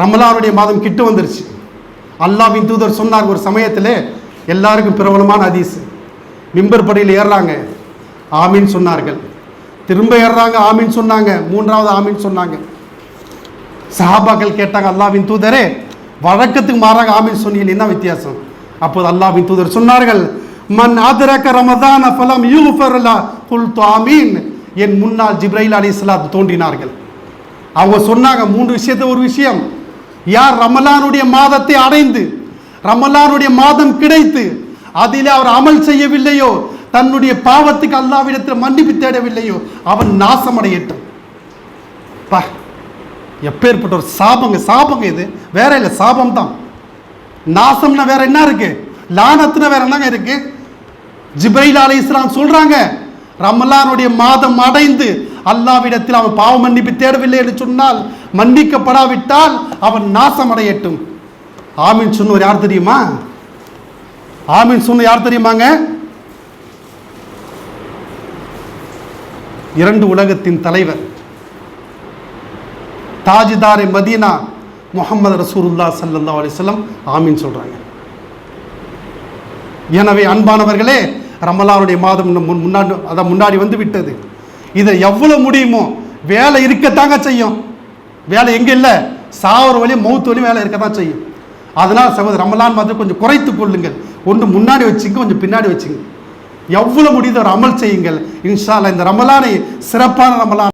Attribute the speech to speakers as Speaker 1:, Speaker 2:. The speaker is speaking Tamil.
Speaker 1: ரமலானுடைய மாதம் கிட்டு வந்துருச்சு. அல்லாவின் தூதர் சொன்னார் ஒரு சமயத்தில் எல்லாருக்கும் பிரபலமான அதிசு மிம்பர் படியில் ஏறுறாங்க. ஆமீன் சொன்னார்கள். திரும்ப ஏறுறாங்க ஆமீன் சொன்னாங்க. மூன்றாவது ஆமீன் சொன்னாங்க. சஹாபாக்கள் கேட்டாங்க அல்லாவின் தூதரே வழக்கத்துக்கு மாறாக ஆமீன் சொன்னீங்க என்ன வித்தியாசம்? அப்போது அல்லாவின் தூதர் சொன்னார்கள் மன் ஆதரக்க ரமதான ஃபலம் யூஃபர்லா குல் தாமீன் என் முன்னால் ஜிப்ரைல் அலி தோன்றினார்கள். அவங்க சொன்னாங்க மூன்று விஷயத்தை ஒரு விஷயம். யார் ரமலானுடைய மாதத்தை அடைந்து ரமலானுடைய மாதம் கிடைத்து அதிலே அவர் அமல் செய்யவில்லையோ தன்னுடைய பாவத்துக்கு அல்லாவிடத்தில் மன்னிப்பு தேடவில்லையோ அவன் நாசமடையட்டும். பா எப்பேற்பட்ட ஒரு சாபங்க சாபங்க இது. வேற இல்லை சாபம் தான் நாசம்னா வேற என்ன இருக்கு? லானத்துனா வேற என்னங்க இருக்கு? ஜிப்ரைல் அலை இஸ்லாம் சொல்றாங்க ரமலானுடைய மாதம் அடைந்து அல்லாவிடத்தில் அவன் பாவ மன்னிப்பு தேடவில்லை என்று சொன்னால் மன்னிக்கப்படாவிட்டால் அவன் நாசம் அடையட்டும் ஆமீன் சொன்னவர் யார் தெரியுமா? ஆமீன் சொன்ன யார் தெரியுமாங்க? இரண்டு உலகத்தின் தலைவர். தாஜிதாரை மதீனா முகமது ரசூருல்லா சல்லா அலிஸ்லம் ஆமீன் சொல்றாங்க. எனவே அன்பானவர்களே ரமலானுடைய மாதம் முன்- முன்னாடி அதான் முன்னாடி வந்து விட்டது இதை எவ்வளவு முடியுமோ வேலை இருக்கத்தாங்க செய்யும். வேலை எங்கே இல்லை? சாவர வழி மௌத்து வழி வேலை இருக்கத்தான் செய்யும். அதனால் சகோதரர் ரமலான் மாதிரி கொஞ்சம் குறைத்து கொள்ளுங்கள். ஒன்று முன்னாடி வச்சுங்க கொஞ்சம் பின்னாடி வச்சுங்க. எவ்வளவு முடியுதோ ஒரு அமல் செய்யுங்கள். இன்ஷா இந்த ரமலானை சிறப்பான ரமலான்